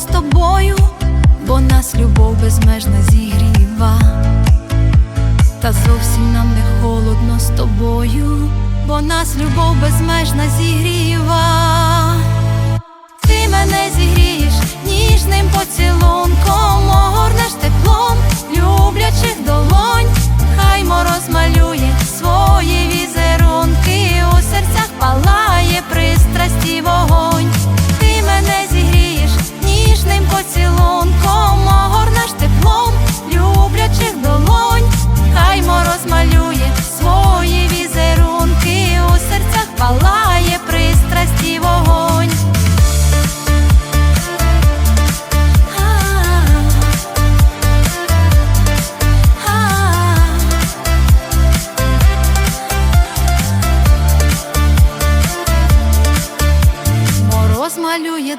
з тобою, бо нас любов безмежна зігріва. Та зовсім нам не холодно з тобою, бо нас любов безмежна зігріва. Ти мене зігрієш ніжним поцілунком,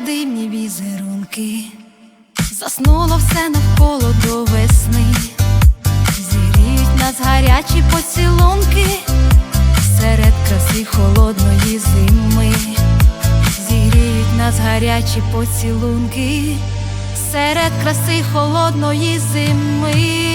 дивні візерунки, заснуло все навколо до весни, зігріють нас гарячі поцілунки. Серед краси холодної зими, зігріють нас гарячі поцілунки. Серед краси холодної зими.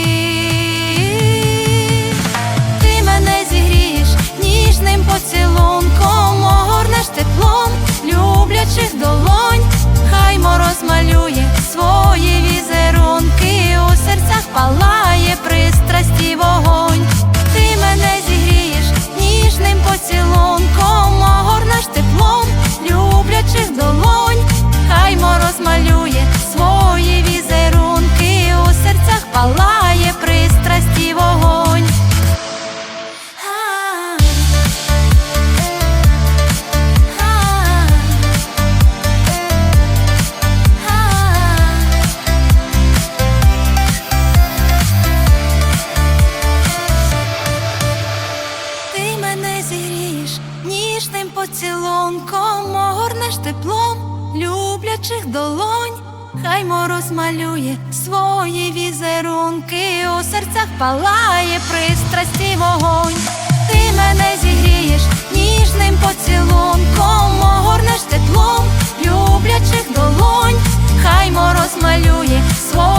Ніжним огорнеш теплом люблячих долонь, хай мороз малює свої візерунки, у серцях палає пристрасті вогонь. Ти мене зігрієш ніжним поцілунком, огорнеш теплом люблячих долонь, хай мороз малює свої